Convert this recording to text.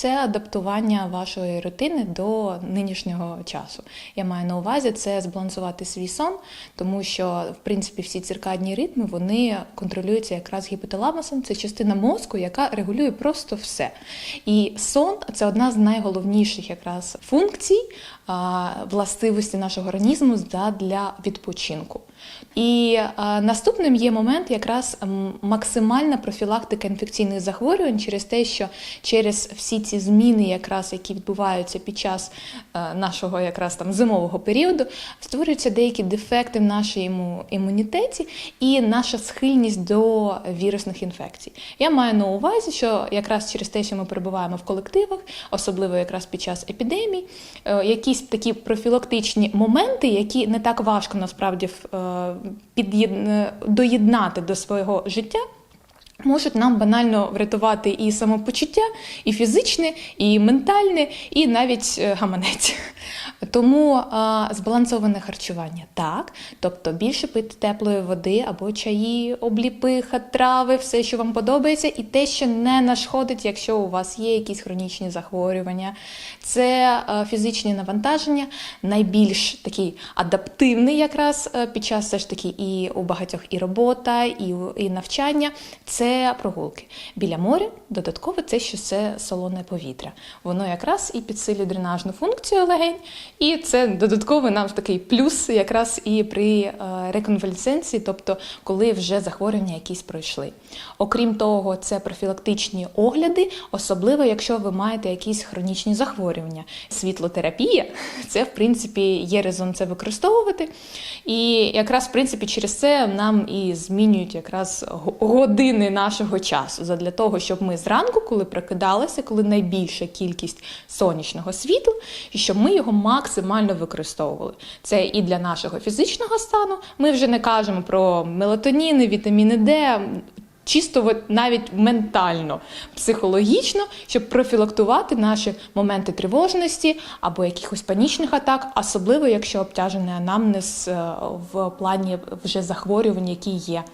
це адаптування вашої рутини до нинішнього часу. Я маю на увазі це збалансувати свій сон, тому що в принципі всі циркадні ритми вони контролюються якраз гіпоталамусом. Це частина мозку, яка регулює просто все. І сон це одна з найголовніших якраз функцій властивості нашого організму для відпочинку. І а, наступним є момент якраз максимальна профілактика інфекційних захворювань через те, що через всі ці зміни, якраз які відбуваються під час е, нашого якраз там зимового періоду, створюються деякі дефекти в нашому імунітеті і наша схильність до вірусних інфекцій. Я маю на увазі, що якраз через те, що ми перебуваємо в колективах, особливо якраз під час епідемій, е, якісь такі профілактичні моменти, які не так важко насправді в- е, е, доєднати до свого життя. Можуть нам банально врятувати і самопочуття, і фізичне, і ментальне, і навіть е, гаманець. Тому а, збалансоване харчування так, тобто більше пити теплої води або чаї, обліпиха, трави, все, що вам подобається, і те, що не нашкодить, якщо у вас є якісь хронічні захворювання. Це е, фізичні навантаження, найбільш такий адаптивний якраз е, під час все ж таки і у багатьох і робота, і, і навчання. Це прогулки. Біля моря додатково це що це солоне повітря. Воно якраз і підсилює дренажну функцію легень, і це додатковий нам такий плюс якраз і при реконвалесценції, тобто коли вже захворювання якісь пройшли. Окрім того, це профілактичні огляди, особливо якщо ви маєте якісь хронічні захворювання. Світлотерапія це в принципі є резон це використовувати. І якраз в принципі через це нам і змінюють якраз години нашого часу задля того, щоб ми зранку, коли прокидалися, коли найбільша кількість сонячного світла, і щоб ми його максимально використовували. Це і для нашого фізичного стану. Ми вже не кажемо про мелатоніни, вітаміни Д. Чисто навіть ментально, психологічно, щоб профілактувати наші моменти тривожності або якихось панічних атак, особливо якщо обтяжений анамнез е, в плані вже захворювань, які є.